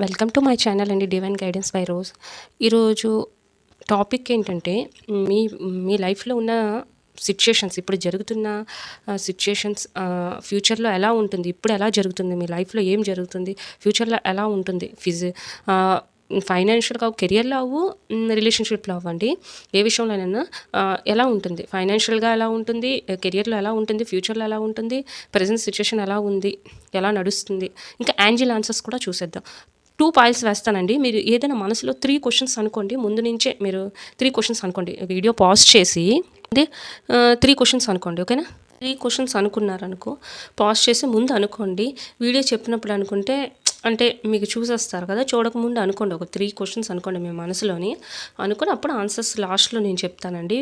Welcome to my channel అండి divine guidance by Rose. ఈరోజు topic ఏంటంటే మీ మీ లైఫ్లో ఉన్న సిచ్యుయేషన్స్ ఇప్పుడు జరుగుతున్న సిచ్యుయేషన్స్ ఫ్యూచర్లో ఎలా ఉంటుంది ఇప్పుడు ఎలా జరుగుతుంది మీ లైఫ్లో ఏం జరుగుతుంది ఫ్యూచర్లో ఎలా ఉంటుంది ఫిజి ఫైనాన్షియల్గా కెరియర్లో అవ్వు రిలేషన్షిప్లో అవ్వండి. ఏ విషయంలోనైనా ఎలా ఉంటుంది ఫైనాన్షియల్గా ఎలా ఉంటుంది కెరియర్లో ఎలా ఉంటుంది ఫ్యూచర్లో ఎలా ఉంటుంది ప్రజెంట్ సిచ్యువేషన్ ఎలా ఉంది ఎలా నడుస్తుంది ఇంకా యాంజిల్ ఆన్సర్స్ కూడా చూసేద్దాం. టూ పాయింట్స్ వేస్తానండి. మీరు ఏదైనా మనసులో త్రీ క్వశ్చన్స్ అనుకోండి ముందు నుంచే మీరు త్రీ క్వశ్చన్స్ అనుకోండి. వీడియో పాజ్ చేసి త్రీ క్వశ్చన్స్ అనుకోండి ఓకేనా త్రీ క్వశ్చన్స్ అనుకున్నారనుకో పాజ్ చేసి ముందు అనుకోండి వీడియో చెప్పినప్పుడు అనుకుంటే అంటే మీకు చూసేస్తారు కదా చూడకముందు అనుకోండి ఒక త్రీ క్వశ్చన్స్ అనుకోండి మీ మనసులోని అనుకుని అప్పుడు ఆన్సర్స్ లాస్ట్లో నేను చెప్తానండి.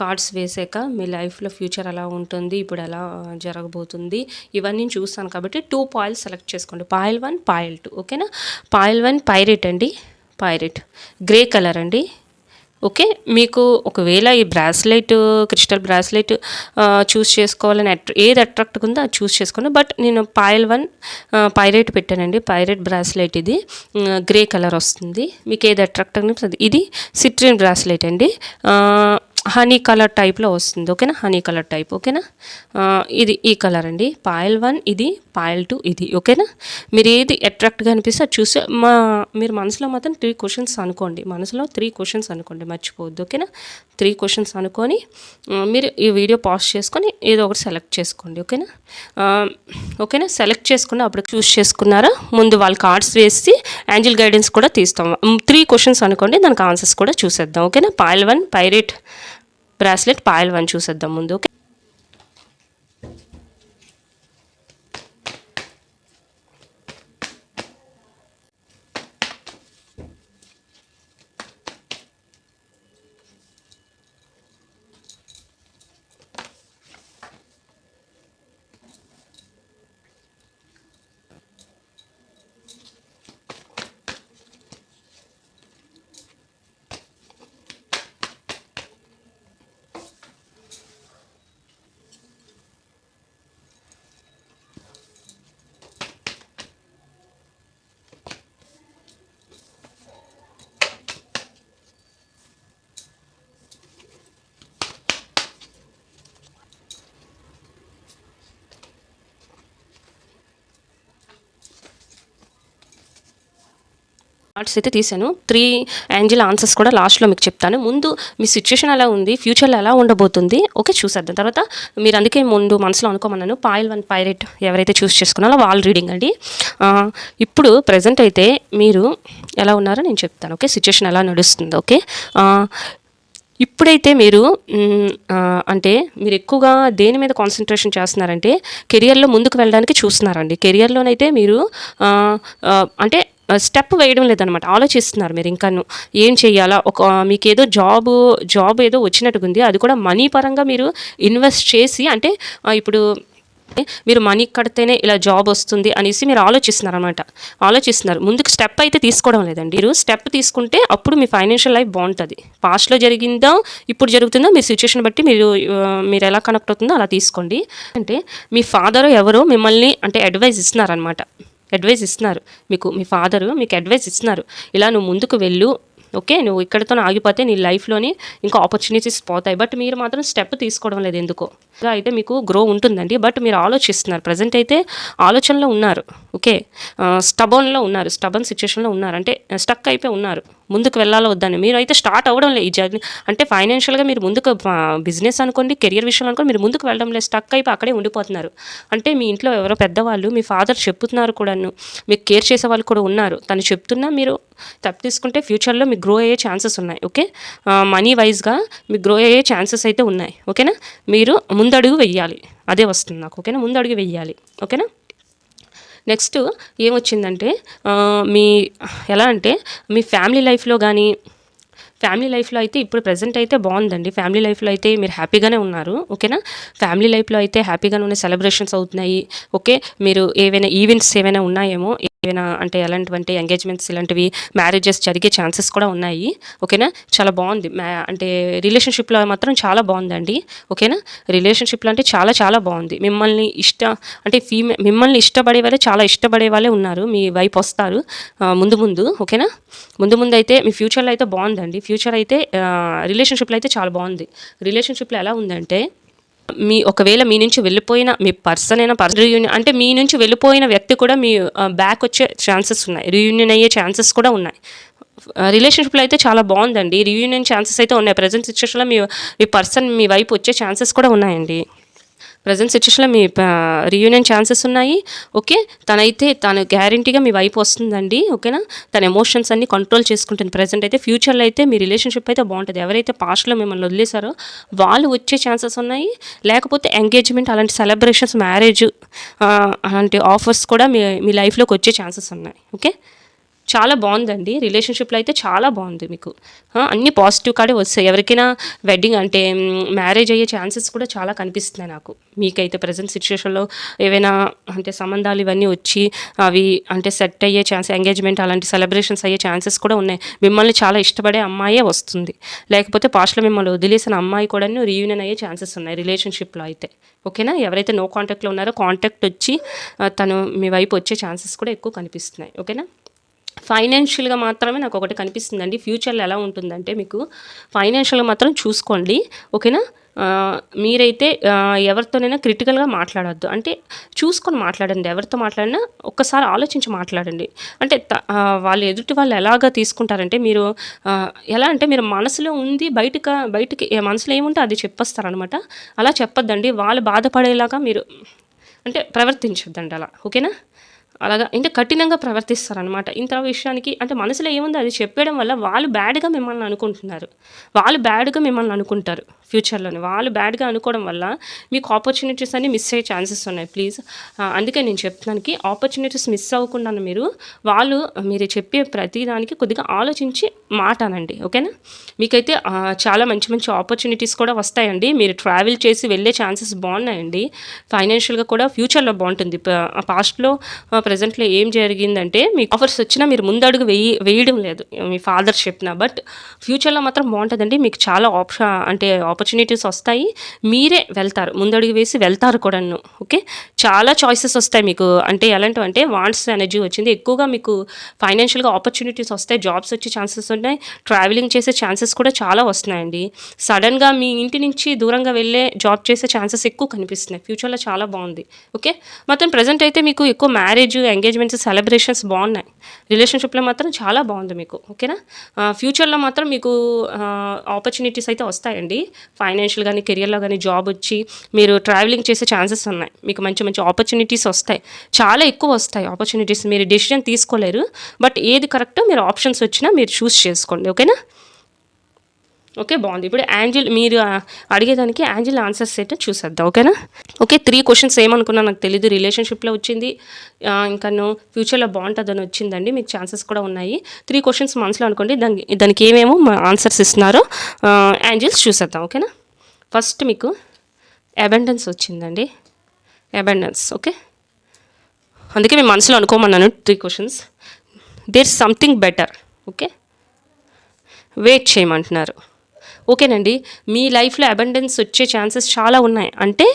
కార్డ్స్ వేసాక మీ లైఫ్లో ఫ్యూచర్ ఎలా ఉంటుంది ఇప్పుడు ఎలా జరగబోతుంది ఇవన్నీ చూస్తాను కాబట్టి టూ పాయిల్ సెలెక్ట్ చేసుకోండి. పాయిల్ వన్ పాయిల్ టూ ఓకేనా? పాయిల్ వన్ పైరెట్ అండి. పైరెట్. గ్రే కలర్ అండి. ఓకే మీకు ఒకవేళ ఈ బ్రాస్లెట్ క్రిస్టల్ బ్రాస్లెట్ చూస్ చేసుకోవాలని అట్రా ఏది అట్రాక్ట్ ఉందో అది చూస్ చేసుకోండి బట్ నేను పాయల్ వన్ పైరేట్ పెట్టానండి. పైరేట్ బ్రాస్లెట్ ఇది. గ్రే కలర్ వస్తుంది. మీకు ఏది అట్రాక్ట్ అనిపిస్తుంది? ఇది సిట్రిన్ బ్రాస్లెట్ అండి. హనీ కలర్ టైప్లో వస్తుంది ఓకేనా? హనీ కలర్ టైప్ ఓకేనా? ఇది ఈ కలర్ అండి. పాయల్ వన్ ఇది పాయల్ టూ ఇది ఓకేనా? మీరు ఏది అట్రాక్ట్గా అనిపిస్తే అది చూసే మా మీరు మనసులో మాత్రం త్రీ క్వశ్చన్స్ అనుకోండి. మనసులో త్రీ క్వశ్చన్స్ అనుకోండి. మర్చిపోవద్దు ఓకేనా? త్రీ క్వశ్చన్స్ అనుకొని మీరు ఈ వీడియో పాజ్ చేసుకొని ఏదో ఒకటి సెలెక్ట్ చేసుకోండి ఓకేనా? ఓకేనా? సెలెక్ట్ చేసుకుని అప్పుడు చూస్ చేసుకున్నారా? ముందు వాళ్ళ కార్డ్స్ వేసి యాంజిల్ గైడెన్స్ కూడా తీస్తాం. త్రీ క్వశ్చన్స్ అనుకోండి దానికి ఆన్సర్స్ కూడా చూసేద్దాం ఓకేనా? Pile one pyrite bracelet pile one చూసేద్దాం ముందు కార్డ్స్ అయితే తీసాను త్రీ యాంజిల్ ఆన్సర్స్ కూడా లాస్ట్లో మీకు చెప్తాను. ముందు మీ సిచ్యువేషన్ ఎలా ఉంది? ఫ్యూచర్లో ఎలా ఉండబోతుంది? ఓకే చూసేద్దాం. తర్వాత మీరు అందుకే ముందు మనసులో అనుకోమన్నాను. పాయల్ వన్ పైరెట్ ఎవరైతే చూస్ చేసుకున్నారో వాళ్ళు రీడింగ్ అండి. ఇప్పుడు ప్రజెంట్ అయితే మీరు ఎలా ఉన్నారో నేను చెప్తాను. ఓకే సిచ్యువేషన్ ఎలా నడుస్తుంది. ఓకే ఇప్పుడైతే మీరు అంటే మీరు ఎక్కువగా దేని మీద కాన్సన్ట్రేషన్ చేస్తున్నారంటే కెరియర్లో ముందుకు వెళ్ళడానికి చూస్తున్నారండి. కెరియర్లోనైతే మీరు అంటే స్టెప్ వేయడం లేదనమాట ఆలోచిస్తున్నారు మీరు ఇంకాను ఏం చేయాలా? ఒక మీకు ఏదో జాబ్ జాబ్ ఏదో వచ్చినట్టుగా ఉంది అది కూడా మనీ పరంగా మీరు ఇన్వెస్ట్ చేసి అంటే ఇప్పుడు మీరు మనీ కడితేనే ఇలా జాబ్ వస్తుంది అనేసి మీరు ఆలోచిస్తున్నారు అనమాట ఆలోచిస్తున్నారు. ముందుకు స్టెప్ అయితే తీసుకోవడం లేదండి. మీరు స్టెప్ తీసుకుంటే అప్పుడు మీ ఫైనాన్షియల్ లైఫ్ బాగుంటుంది. పాస్ట్లో జరిగిందో ఇప్పుడు జరుగుతుందో మీ సిచ్యువేషన్ బట్టి మీరు మీరు ఎలా కనెక్ట్ అవుతుందో అలా తీసుకోండి. అంటే మీ ఫాదర్ ఎవరో మిమ్మల్ని అంటే అడ్వైజ్ ఇస్తున్నారనమాట అడ్వైస్ ఇస్తున్నారు. మీకు మీ ఫాదరు మీకు అడ్వైస్ ఇస్తున్నారు. ఇలా నువ్వు ముందుకు వెళ్ళు ఓకే నువ్వు ఇక్కడితో ఆగిపోతే నీ లైఫ్లోని ఇంకా ఆపర్చునిటీస్ పోతాయి. బట్ మీరు మాత్రం స్టెప్ తీసుకోవడం లేదు ఎందుకో? ఇలా అయితే మీకు గ్రో ఉంటుందండి. బట్ మీరు ఆలోచిస్తున్నారు. ప్రజెంట్ అయితే ఆలోచనలో ఉన్నారు. ఓకే స్టబన్లో ఉన్నారు. స్టబన్ సిచ్యువేషన్లో ఉన్నారు. అంటే స్టక్ అయిపోయి ఉన్నారు. ముందుకు వెళ్ళాలో వద్దని మీరు అయితే స్టార్ట్ అవ్వడం లేదు ఈ జర్నీ అంటే ఫైనాన్షియల్గా మీరు ముందుకు బిజినెస్ అనుకోండి కెరియర్ విషయంలో అనుకోండి మీరు ముందుకు వెళ్ళడం లేదు. స్టక్ అయిపోయి అక్కడే ఉండిపోతున్నారు. అంటే మీ ఇంట్లో ఎవరో పెద్దవాళ్ళు మీ ఫాదర్ చెప్తున్నారు కూడాను. మీకు కేర్ చేసే వాళ్ళు కూడా ఉన్నారు. తను చెప్తున్నా మీరు తప్పు తీసుకుంటే ఫ్యూచర్లో మీకు గ్రో అయ్యే ఛాన్సెస్ ఉన్నాయి ఓకే మనీ వైజ్గా మీకు గ్రో అయ్యే ఛాన్సెస్ అయితే ఉన్నాయి ఓకేనా? మీరు ముందడుగు వెయ్యాలి అదే వస్తుంది నాకు ఓకేనా? ముందడుగు వెయ్యాలి ఓకేనా? నెక్స్ట్ ఏమొచ్చిందంటే మీ ఎలా అంటే మీ ఫ్యామిలీ లైఫ్లో కానీ ఫ్యామిలీ లైఫ్లో అయితే ఇప్పుడు ప్రజెంట్ అయితే బాగుందండి. ఫ్యామిలీ లైఫ్లో అయితే మీరు హ్యాపీగానే ఉన్నారు ఓకేనా? ఫ్యామిలీ లైఫ్లో అయితే హ్యాపీగానే ఉన్న సెలబ్రేషన్స్ అవుతున్నాయి ఓకే? మీరు ఏవైనా ఈవెంట్స్ ఏవైనా ఉన్నాయేమో ఏమైనా అంటే ఎలాంటివంటే ఎంగేజ్మెంట్స్ ఇలాంటివి మ్యారేజెస్ జరిగే ఛాన్సెస్ కూడా ఉన్నాయి. ఓకేనా? చాలా బాగుంది. మ్యా అంటే రిలేషన్షిప్లో మాత్రం చాలా బాగుందండి. ఓకేనా? రిలేషన్షిప్లో అంటే చాలా చాలా బాగుంది. మిమ్మల్ని ఇష్ట అంటే ఫీమే మిమ్మల్ని ఇష్టపడే వాళ్ళే చాలా ఇష్టపడే వాళ్ళే ఉన్నారు. మీ వైపు వస్తారు. ముందు ముందు. ఓకేనా? ముందు ముందు అయితే మీ ఫ్యూచర్లో అయితే బాగుందండి. ఫ్యూచర్ అయితే రిలేషన్షిప్లో అయితే చాలా బాగుంది. రిలేషన్షిప్లో ఎలా ఉందంటే మీ ఒకవేళ మీ నుంచి వెళ్ళిపోయిన మీ పర్సన్ అయినా పర్సన్ రియూనియన్ అంటే మీ నుంచి వెళ్ళిపోయిన వ్యక్తి కూడా మీ బ్యాక్ వచ్చే ఛాన్సెస్ ఉన్నాయి. రియూనియన్ అయ్యే ఛాన్సెస్ కూడా ఉన్నాయి. రిలేషన్షిప్లో అయితే చాలా బాగుందండి. రియూనియన్ ఛాన్సెస్ అయితే ఉన్నాయి. ప్రజెంట్ సిచ్యువేషన్లో మీ మీ పర్సన్ మీ వైపు వచ్చే ఛాన్సెస్ కూడా ఉన్నాయండి. ప్రజెంట్ సిచ్యువేషన్లో మీ రియూనియన్ ఛాన్సెస్ ఉన్నాయి ఓకే తనైతే తను గ్యారంటీగా మీ వైపు వస్తుందండి ఓకేనా తన ఎమోషన్స్ అన్ని కంట్రోల్ చేసుకుంటుంది. ప్రజెంట్ అయితే ఫ్యూచర్లో అయితే మీ రిలేషన్షిప్ అయితే బాగుంటుంది. ఎవరైతే పాస్ట్లో మిమ్మల్ని వదిలేశారో వాళ్ళు వచ్చే ఛాన్సెస్ ఉన్నాయి. లేకపోతే ఎంగేజ్మెంట్ అలాంటి సెలబ్రేషన్స్ మ్యారేజ్ అలాంటి ఆఫర్స్ కూడా మీ మీ లైఫ్లోకి వచ్చే ఛాన్సెస్ ఉన్నాయి ఓకే చాలా బాగుందండి. రిలేషన్షిప్లో అయితే చాలా బాగుంది మీకు. అన్ని పాజిటివ్ కాడే వస్తాయి. ఎవరికైనా వెడ్డింగ్ అంటే మ్యారేజ్ అయ్యే ఛాన్సెస్ కూడా చాలా కనిపిస్తున్నాయి నాకు. మీకైతే ప్రజెంట్ సిచ్యువేషన్లో ఏవైనా అంటే సంబంధాలు ఇవన్నీ వచ్చి అవి అంటే సెట్ అయ్యే ఛాన్స్ ఎంగేజ్మెంట్ అలాంటి సెలబ్రేషన్స్ అయ్యే ఛాన్సెస్ కూడా ఉన్నాయి. మిమ్మల్ని చాలా ఇష్టపడే అమ్మాయే వస్తుంది. లేకపోతే పాస్ట్లో మిమ్మల్ని వదిలేసిన అమ్మాయి కూడా రీయూనియన్ అయ్యే ఛాన్సెస్ ఉన్నాయి రిలేషన్షిప్లో అయితే. ఓకేనా? ఎవరైతే నో కాంటాక్ట్లో ఉన్నారో కాంటాక్ట్ వచ్చి తను మీ వైపు వచ్చే ఛాన్సెస్ కూడా ఎక్కువ కనిపిస్తున్నాయి. ఓకేనా? ఫైనాన్షియల్గా మాత్రమే నాకు ఒకటి కనిపిస్తుందండి. ఫ్యూచర్లో ఎలా ఉంటుందంటే మీకు ఫైనాన్షియల్గా మాత్రం చూసుకోండి. ఓకేనా? మీరైతే ఎవరితోనైనా క్రిటికల్గా మాట్లాడద్దు. అంటే చూసుకొని మాట్లాడండి. ఎవరితో మాట్లాడినా ఒక్కసారి ఆలోచించి మాట్లాడండి. అంటే వాళ్ళు ఎదుటి వాళ్ళు ఎలాగా తీసుకుంటారంటే మీరు ఎలా అంటే మీరు మనసులో ఉంది బయటక బయటికి మనసులో ఏముంటే అది చెప్పేస్తారనమాట. అలా చెప్పొద్దండి. వాళ్ళు బాధపడేలాగా మీరు అంటే ప్రవర్తించొద్దండి అలా. ఓకేనా? అలాగా అంటే కఠినంగా ప్రవర్తిస్తారనమాట ఇంత విషయానికి అంటే మనసులో ఏముందో? అది చెప్పడం వల్ల వాళ్ళు బ్యాడ్గా మిమ్మల్ని అనుకుంటున్నారు. వాళ్ళు బ్యాడ్గా మిమ్మల్ని అనుకుంటారు. ఫ్యూచర్లోని. వాళ్ళు బ్యాడ్గా అనుకోవడం వల్ల మీకు ఆపర్చునిటీస్ అన్ని మిస్ అయ్యే ఛాన్సెస్ ఉన్నాయి ప్లీజ్. అందుకే నేను చెప్తున్నానికి ఆపర్చునిటీస్ మిస్ అవ్వకుండా మీరు వాళ్ళు మీరు చెప్పే ప్రతిదానికి కొద్దిగా ఆలోచించి మాట అనండి ఓకేనా? మీకైతే చాలా మంచి మంచి ఆపర్చునిటీస్ కూడా వస్తాయండి. మీరు ట్రావెల్ చేసి వెళ్ళే ఛాన్సెస్ బాగున్నాయండి. ఫైనాన్షియల్గా కూడా ఫ్యూచర్లో బాగుంటుంది. పాస్ట్లో ప్రజెంట్లో ఏం జరిగిందంటే మీకు ఆఫర్స్ వచ్చినా మీరు ముందడుగు వేయి వేయడం లేదు. మీ ఫాదర్ చెప్పిన బట్ ఫ్యూచర్లో మాత్రం బాగుంటుందండి. మీకు చాలా ఆప్షన్ అంటే ఆపర్చునిటీస్ వస్తాయి మీరే వెళ్తారు. ముందడుగు వేసి వెళ్తారు కూడాను ఓకే? చాలా చాయిసెస్ వస్తాయి మీకు. అంటే ఎలాంటివి అంటే వాంట్స్ ఎనర్జీ వచ్చింది. ఎక్కువగా మీకు ఫైనాన్షియల్గా ఆపర్చునిటీస్ వస్తాయి జాబ్స్ వచ్చే ఛాన్సెస్ ఉన్నాయి ట్రావెలింగ్ చేసే ఛాన్సెస్ కూడా చాలా వస్తున్నాయండి. సడన్గా మీ ఇంటి నుంచి దూరంగా వెళ్ళే జాబ్ చేసే ఛాన్సెస్ ఎక్కువ కనిపిస్తున్నాయి. ఫ్యూచర్లో చాలా బాగుంది ఓకే? మొత్తం ప్రజెంట్ అయితే మీకు ఎక్కువ మ్యారేజ్ ఎంగేజ్మెంట్స్ సెలబ్రేషన్స్ బాగున్నాయి. రిలేషన్షిప్లో మాత్రం చాలా బాగుంది మీకు ఓకేనా? ఫ్యూచర్లో మాత్రం మీకు ఆపర్చునిటీస్ అయితే వస్తాయండి. ఫైనాన్షియల్ కానీ కెరియర్లో కానీ జాబ్ వచ్చి మీరు ట్రావెలింగ్ చేసే ఛాన్సెస్ ఉన్నాయి. మీకు మంచి మంచి ఆపర్చునిటీస్ వస్తాయి. చాలా ఎక్కువ వస్తాయి ఆపర్చునిటీస్ మీరు డెసిషన్ తీసుకోలేరు. బట్ ఏది కరెక్టో మీరు ఆప్షన్స్ వచ్చినా మీరు చూస్ చేసుకోండి. ఓకేనా ఓకే బాగుంది. ఇప్పుడు యాంజిల్ మీరు అడిగేదానికి యాంజిల్ ఆన్సర్స్ ఏంటో చూసేద్దాం ఓకేనా? ఓకే త్రీ క్వశ్చన్స్ ఏమనుకున్నా నాకు తెలియదు రిలేషన్షిప్లో వచ్చింది. ఇంకా ఇంకాను ఫ్యూచర్లో బాగుంటుందని వచ్చిందండి. మీకు ఛాన్సెస్ కూడా ఉన్నాయి. త్రీ క్వశ్చన్స్ మనసులో అనుకోండి దానికి దానికి ఏమేమో ఆన్సర్స్ ఇస్తున్నారో యాంజిల్స్ చూసేద్దాం ఓకేనా? ఫస్ట్ మీకు అబెండెన్స్ వచ్చిందండి. Abundance okay? అందుకే మేము మనసులో అనుకోమన్నాను three questions there something better okay? Wait చేయమంటున్నారు. ఓకేనండి. మీ లైఫ్లో అబండెన్స్ వచ్చే ఛాన్సెస్ చాలా ఉన్నాయి. అంటే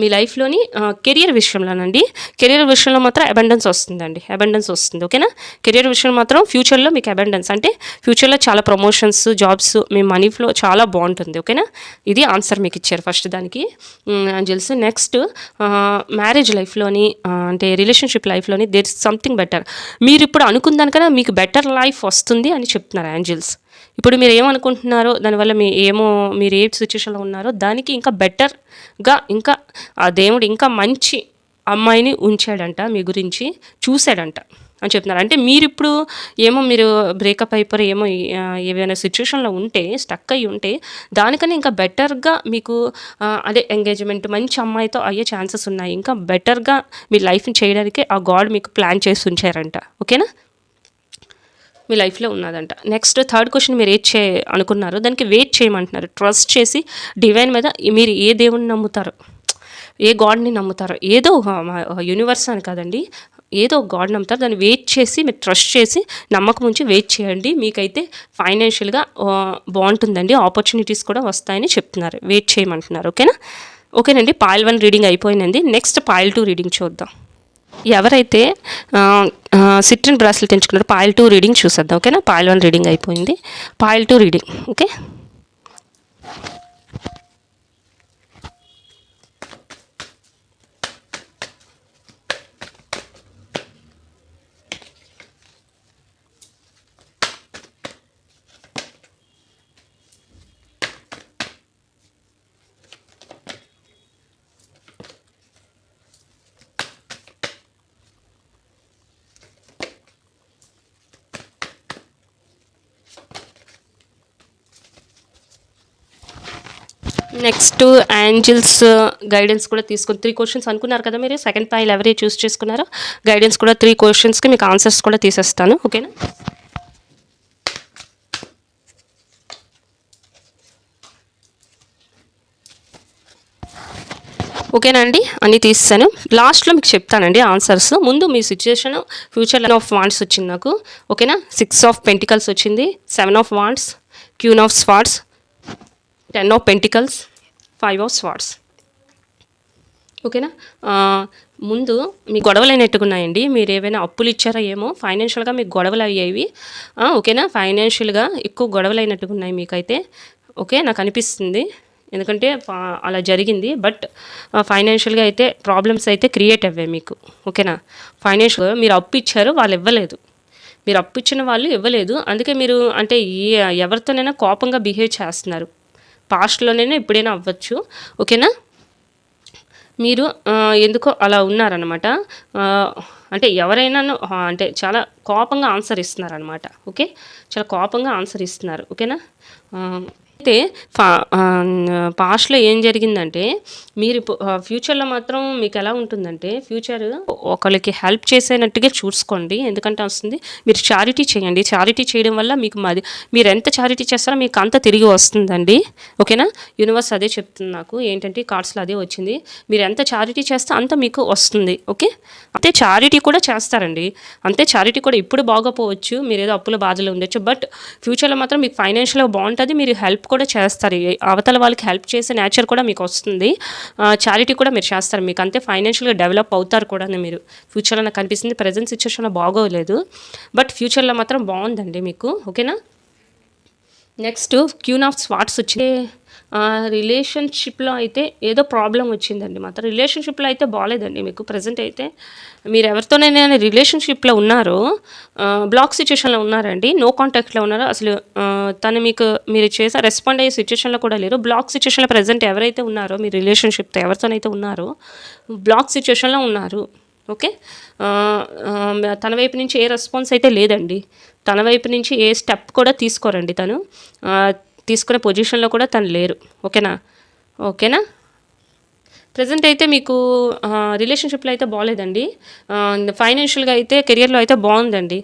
మీ లైఫ్లోని కెరియర్ విషయంలోనండి. కెరియర్ విషయంలో మాత్రం అబండెన్స్ వస్తుందండి. అబండెన్స్ వస్తుంది. ఓకేనా? కెరియర్ విషయంలో మాత్రం ఫ్యూచర్లో మీకు అబండెన్స్. అంటే ఫ్యూచర్లో చాలా ప్రమోషన్స్ జాబ్స్ మీ మనీ ఫ్లో చాలా బాగుంటుంది. ఓకేనా? ఇది ఆన్సర్ మీకు ఇచ్చారు ఫస్ట్ దానికి. తెలుసు నెక్స్ట్ మ్యారేజ్ లైఫ్లోని అంటే రిలేషన్షిప్ లైఫ్లోని దేర్ ఇస్ సంథింగ్ బెటర్. మీరు ఇప్పుడు అనుకున్న దానికన్నా మీకు బెటర్ లైఫ్ వస్తుంది అని చెప్తున్నారు యాంజిల్స్. ఇప్పుడు మీరు ఏమనుకుంటున్నారో దానివల్ల మీ ఏమో మీరు ఏ సిచ్యువేషన్లో ఉన్నారో దానికి ఇంకా బెటర్గా ఇంకా ఆ దేవుడు ఇంకా మంచి అమ్మాయిని ఉంచాడంట మీ గురించి చూశాడంట అని చెప్తున్నారు. అంటే మీరు ఇప్పుడు ఏమో మీరు బ్రేకప్ అయిపోయి ఏమో ఏవైనా సిచ్యువేషన్లో ఉంటే స్టక్ అయ్యి ఉంటే దానికన్నా ఇంకా బెటర్గా మీకు అదే ఎంగేజ్మెంట్ మంచి అమ్మాయితో అయ్యే ఛాన్సెస్ ఉన్నాయి. ఇంకా బెటర్గా మీ లైఫ్ని చేయడానికి ఆ గాడ్ మీకు ప్లాన్ చేసి ఉంచారంట. ఓకేనా మీ లైఫ్లో ఉన్నదంట. నెక్స్ట్ థర్డ్ క్వశ్చన్ మీరు ఏది చే అనుకున్నారు దానికి వెయిట్ చేయమంటున్నారు. ట్రస్ట్ చేసి డివైన్ మీద మీరు ఏ దేవుడిని నమ్ముతారు ఏ గాడ్ని నమ్ముతారు ఏదో యూనివర్స్ అని కాదండి ఏదో ఒక గాడ్ నమ్ముతారు. దాన్ని వెయిట్ చేసి మీరు ట్రస్ట్ చేసి నమ్మకం ఉంచి వెయిట్ చేయండి. మీకైతే ఫైనాన్షియల్గా బాగుంటుందండి. ఆపర్చునిటీస్ కూడా వస్తాయని చెప్తున్నారు. వెయిట్ చేయమంటున్నారు. ఓకేనా? ఓకేనండి. పాయిల్ వన్ రీడింగ్ అయిపోయిందండి. నెక్స్ట్ పాయిల్ టూ రీడింగ్ చూద్దాం. ఎవరైతే సిట్రిన్ బ్రాస్లెట్ ఎంచుకున్నారో పాయిల్ టూ రీడింగ్ చూసేద్దాం ఓకేనా? పాయిల్ వన్ రీడింగ్ అయిపోయింది. Pile two reading okay? Next angels guidance కూడా తీసుకుని త్రీ క్వశ్చన్స్ అనుకున్నారు కదా మీరు? సెకండ్ పాయిల్ ఎవరే చూస్ చేసుకున్నారో? గైడెన్స్ కూడా త్రీ క్వశ్చన్స్కి మీకు ఆన్సర్స్ కూడా తీసేస్తాను. ఓకేనా ఓకేనా అండి? అన్నీ తీస్తాను లాస్ట్లో మీకు చెప్తానండి ఆన్సర్స్ ముందు మీ సిచ్యువేషన్ ఫ్యూచర్ ఆఫ్ వాండ్స్ వచ్చింది నాకు. ఓకేనా సిక్స్ ఆఫ్ పెంటికల్స్ వచ్చింది. Seven of wands queen of swords ten of pentacles five of swords. ఓకేనా? ముందు మీ గొడవలు అయినట్టుగా ఉన్నాయండి. మీరు ఏవైనా అప్పులు ఇచ్చారా ఏమో ఫైనాన్షియల్గా మీకు గొడవలు అయ్యేవి. ఓకేనా? ఫైనాన్షియల్గా ఎక్కువ గొడవలు అయినట్టుగా ఉన్నాయి మీకైతే. ఓకే? నాకు అనిపిస్తుంది. ఎందుకంటే అలా జరిగింది. బట్ ఫైనాన్షియల్గా అయితే ప్రాబ్లమ్స్ అయితే క్రియేట్ అవ్వాయి మీకు. ఓకేనా? ఫైనాన్షియల్ మీరు అప్పు ఇచ్చారు వాళ్ళు ఇవ్వలేదు. మీరు అప్పు ఇచ్చిన వాళ్ళు ఇవ్వలేదు. అందుకే మీరు అంటే ఎవరితోనైనా కోపంగా బిహేవ్ చేస్తున్నారు. పాస్ట్లోనే ఎప్పుడైనా అవ్వచ్చు ఓకేనా? మీరు ఎందుకో అలా ఉన్నారనమాట అంటే ఎవరైనా అంటే చాలా కోపంగా ఆన్సర్ ఇస్తున్నారనమాట ఓకే? చాలా కోపంగా ఆన్సర్ ఇస్తున్నారు ఓకేనా? అయితే పాస్ట్లో ఏం జరిగిందంటే మీరు ఇప్పుడు, ఫ్యూచర్లో మాత్రం మీకు ఎలా ఉంటుందంటే ఫ్యూచర్ ఒకరికి హెల్ప్ చేసేనట్టుగా చూసుకోండి. ఎందుకంటే వస్తుంది మీరు చారిటీ చేయండి. చారిటీ చేయడం వల్ల మీకు మాది మీరు ఎంత చారిటీ చేస్తారో మీకు అంత తిరిగి వస్తుందండి. ఓకేనా? యూనివర్స్ అదే చెప్తుంది నాకు. ఏంటంటే కార్డ్స్లో అదే వచ్చింది. మీరు ఎంత చారిటీ చేస్తే అంత మీకు వస్తుంది. ఓకే? అంతే చారిటీ కూడా చేస్తారండి. అంతే చారిటీ కూడా ఇప్పుడు బాగోపోవచ్చు. మీరు ఏదో అప్పుల బాధలో ఉండొచ్చు. బట్ ఫ్యూచర్లో మాత్రం మీకు ఫైనాన్షియల్గా బాగుంటుంది. మీరు హెల్ప్ కూడా కూడా చేస్తారు. ఈ అవతల వాళ్ళకి హెల్ప్ చేసే నేచర్ కూడా మీకు వస్తుంది. చారిటీ కూడా మీరు చేస్తారు. మీకు అంతే ఫైనాన్షియల్గా డెవలప్ అవుతారు కూడా మీరు. ఫ్యూచర్లో నాకు కనిపిస్తుంది ప్రజెంట్ సిచ్యువేషన్లో బాగోలేదు. బట్ ఫ్యూచర్లో మాత్రం బాగుందండి మీకు. ఓకేనా? నెక్స్ట్ క్యూన్ ఆఫ్ స్వాట్స్ వచ్చి రిలేషన్షిప్లో అయితే ఏదో ప్రాబ్లం వచ్చిందండి మాత్రం. రిలేషన్షిప్లో అయితే బాగాలేదండి మీకు ప్రజెంట్ అయితే. మీరు ఎవరితోనైనా రిలేషన్షిప్లో ఉన్నారో బ్లాక్ సిచ్యువేషన్లో ఉన్నారండి నో కాంటాక్ట్లో ఉన్నారు అసలు తను మీకు మీరు చేసే రెస్పాండ్ అయ్యే సిచ్యువేషన్లో కూడా లేరు. బ్లాక్ సిచ్యువేషన్లో ప్రజెంట్ ఎవరైతే ఉన్నారో మీ రిలేషన్షిప్తో ఎవరితోనైతే ఉన్నారో బ్లాక్ సిచ్యువేషన్లో ఉన్నారు. ఓకే? తన వైపు నుంచి ఏ రెస్పాన్స్ అయితే లేదండి. తన వైపు నుంచి ఏ స్టెప్ కూడా తీసుకోరండి తను. తీసుకునే పొజిషన్లో కూడా తను లేరు. ఓకేనా? ఓకేనా? ప్రజెంట్ అయితే మీకు రిలేషన్షిప్లో అయితే బాగాలేదండి ఫైనాన్షియల్గా అయితే కెరియర్లో అయితే బాగుందండి.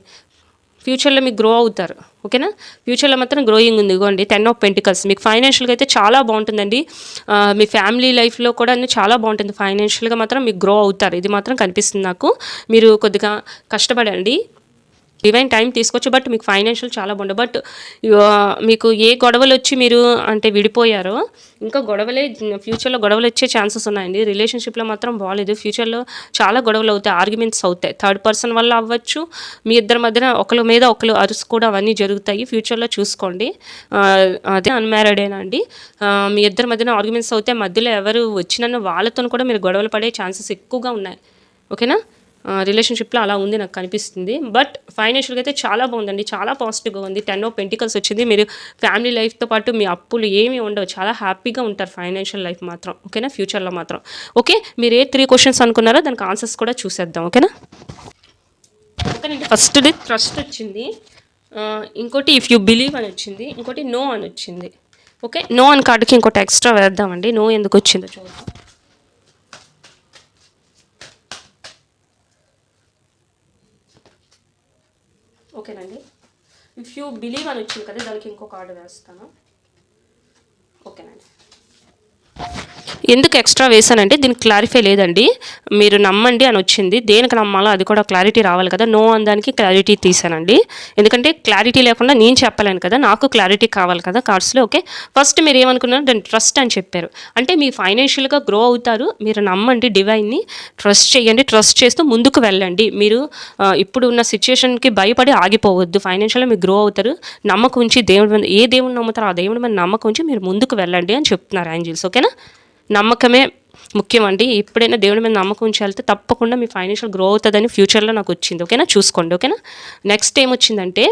ఫ్యూచర్లో మీకు గ్రో అవుతారు. ఓకేనా? ఫ్యూచర్లో మాత్రం గ్రోయింగ్ ఉంది. ఇగోండి టెన్ ఆఫ్ పెంటికల్స్ మీకు ఫైనాన్షియల్గా అయితే చాలా బాగుంటుందండి. మీ ఫ్యామిలీ లైఫ్లో కూడా అన్నీ చాలా బాగుంటుంది. ఫైనాన్షియల్గా మాత్రం మీకు గ్రో అవుతారు. ఇది మాత్రం కనిపిస్తుంది నాకు. మీరు కొద్దిగా కష్టపడండి. డివైన్ టైం తీసుకోవచ్చు బట్ మీకు ఫైనాన్షియల్ చాలా బాగుంటుంది బట్ మీకు ఏ గొడవలు వచ్చి మీరు అంటే విడిపోయారో ఇంకా గొడవలే ఫ్యూచర్లో గొడవలు వచ్చే ఛాన్సెస్ ఉన్నాయండి. రిలేషన్షిప్లో మాత్రం బాగాలేదు ఫ్యూచర్లో చాలా గొడవలు అవుతాయి ఆర్గ్యుమెంట్స్ అవుతాయి. థర్డ్ పర్సన్ వల్ల అవ్వచ్చు మీ ఇద్దరి మధ్యన ఒకరి మీద ఒకరు అరుసు కూడా అవన్నీ జరుగుతాయి. ఫ్యూచర్లో చూసుకోండి. అదే అదే అన్మ్యారీడేనా అండి? మీ ఇద్దరి మధ్యన ఆర్గ్యుమెంట్స్ అవుతాయి. మధ్యలో ఎవరు వచ్చినన్న వాళ్ళతో కూడా మీరు గొడవలు పడే ఛాన్సెస్ ఎక్కువగా ఉన్నాయి. ఓకేనా రిలేషన్షిప్లో అలా ఉంది నాకు కనిపిస్తుంది. బట్ ఫైనాన్షియల్గా అయితే చాలా బాగుందండి. చాలా పాజిటివ్గా ఉంది. టెన్ ఆఫ్ పెంటికల్స్ వచ్చింది. మీరు ఫ్యామిలీ లైఫ్తో పాటు మీ అప్పులు ఏమీ ఉండవు. చాలా హ్యాపీగా ఉంటారు ఫైనాన్షియల్ లైఫ్ మాత్రం. ఓకేనా ఫ్యూచర్లో మాత్రం. ఓకే మీరు ఏ త్రీ క్వశ్చన్స్ అనుకున్నారో దానికి ఆన్సర్స్ కూడా చూసేద్దాం. ఓకేనా ఓకేనండి ఫస్ట్ది ట్రస్ట్ వచ్చింది. ఇంకోటి ఇఫ్ యూ బిలీవ్ అని వచ్చింది. ఇంకోటి నో అని వచ్చింది. ఓకే నో అని కార్డుకి ఇంకోటి ఎక్స్ట్రా వేద్దామండి. నో ఎందుకు వచ్చిందో చూద్దాం. ఓకేనండి. ఇఫ్ యూ బిలీవ్ అని వచ్చింది కదా దానికి ఇంకొక కార్డు వేస్తాను. ఓకేనండి. ఎందుకు ఎక్స్ట్రా వేసానంటే దీనికి క్లారిఫై లేదండి. మీరు నమ్మండి అని వచ్చింది. దేనికి నమ్మాలో అది కూడా క్లారిటీ రావాలి కదా. నో అనడానికి క్లారిటీ తీసానండి ఎందుకంటే క్లారిటీ లేకుండా నేను చెప్పలేను కదా. నాకు క్లారిటీ కావాలి కదా కార్డ్స్లో ఓకే ఫస్ట్ మీరు ఏమనుకున్నారు దాన్ని ట్రస్ట్ అని చెప్పారు. అంటే మీ ఫైనాన్షియల్గా గ్రో అవుతారు. మీరు నమ్మండి డివైన్ని ట్రస్ట్ చేయండి. ట్రస్ట్ చేస్తూ ముందుకు వెళ్ళండి. మీరు ఇప్పుడు ఉన్న సిచ్యుయేషన్కి భయపడి ఆగిపోవద్దు. ఫైనాన్షియల్గా మీరు గ్రో అవుతారు. నమ్మకం ఉంచి దేవుడి ఏ దేవుడిని నమ్ముతారో ఆ దేవుడి మీద నమ్మకం ఉంచి మీరు ముందుకు వెళ్ళండి అని చెప్తున్నారు యాంజిల్స్ ఓకేనా నమ్మకమే ముఖ్యం అండి ఎప్పుడైనా దేవుడి మీద నమ్మకం ఉంచాలంటే తప్పకుండా మీ ఫైనాన్షియల్ గ్రో అవుతుందని ఫ్యూచర్లో నాకు వచ్చింది. ఓకేనా? చూసుకోండి. ఓకేనా? నెక్స్ట్ ఏమొచ్చిందంటే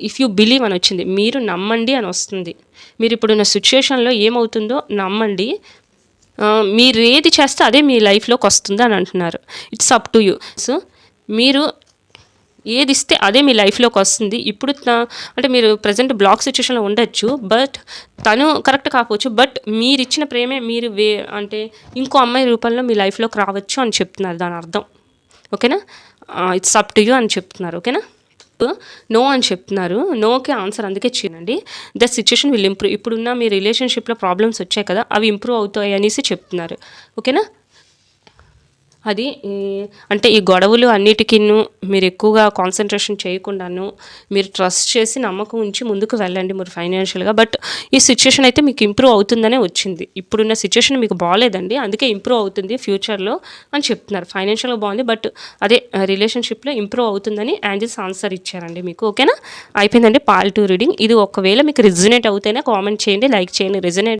ఇఫ్ యూ బిలీవ్ అని వచ్చింది. మీరు నమ్మండి అని వస్తుంది. మీరు ఇప్పుడున్న సిచ్యువేషన్లో ఏమవుతుందో నమ్మండి. మీరు ఏది చేస్తే అదే మీ లైఫ్లోకి వస్తుంది అని అంటున్నారు. It's up to you so మీరు ఏది ఇస్తే అదే మీ లైఫ్లోకి వస్తుంది. ఇప్పుడు త- అంటే మీరు ప్రజెంట్ బ్లాక్ సిచ్యువేషన్లో ఉండొచ్చు బట్ తను కరెక్ట్ కాకపోవచ్చు బట్ మీరు ఇచ్చిన ప్రేమే మీరు వే అంటే ఇంకో అమ్మాయి రూపంలో మీ లైఫ్లోకి రావచ్చు అని చెప్తున్నారు దాని అర్థం. ఓకేనా? ఇట్స్ అప్ టు యూ అని చెప్తున్నారు ఓకేనా? నో అని చెప్తున్నారు. నోకి ఆన్సర్ అందుకే చేయండి. The situation will improve. ఇప్పుడున్న మీ రిలేషన్షిప్లో ప్రాబ్లమ్స్ వచ్చాయి కదా అవి ఇంప్రూవ్ అవుతాయి అనేసి చెప్తున్నారు. ఓకేనా? అది అంటే ఈ గొడవలు అన్నిటికీ మీరు ఎక్కువగా కాన్సన్ట్రేషన్ చేయకుండాను మీరు ట్రస్ట్ చేసి నమ్మకం ఉంచి ముందుకు వెళ్ళండి మీరు ఫైనాన్షియల్గా బట్ ఈ సిచ్యుయేషన్ అయితే మీకు ఇంప్రూవ్ అవుతుందనే వచ్చింది. ఇప్పుడున్న సిచ్యుయేషన్ మీకు బాగాలేదండి అందుకే ఇంప్రూవ్ అవుతుంది ఫ్యూచర్లో అని చెప్తున్నారు. ఫైనాన్షియల్గా బాగుంది బట్ అదే రిలేషన్షిప్లో ఇంప్రూవ్ అవుతుందని యాంజిల్స్ ఆన్సర్ ఇచ్చారండి మీకు. ఓకేనా అయిపోయిందండి పాల్ టూ రీడింగ్. ఇది ఒకవేళ మీకు రిజనేట్ అవుతేనే కామెంట్ చేయండి లైక్ చేయండి రిజనేట్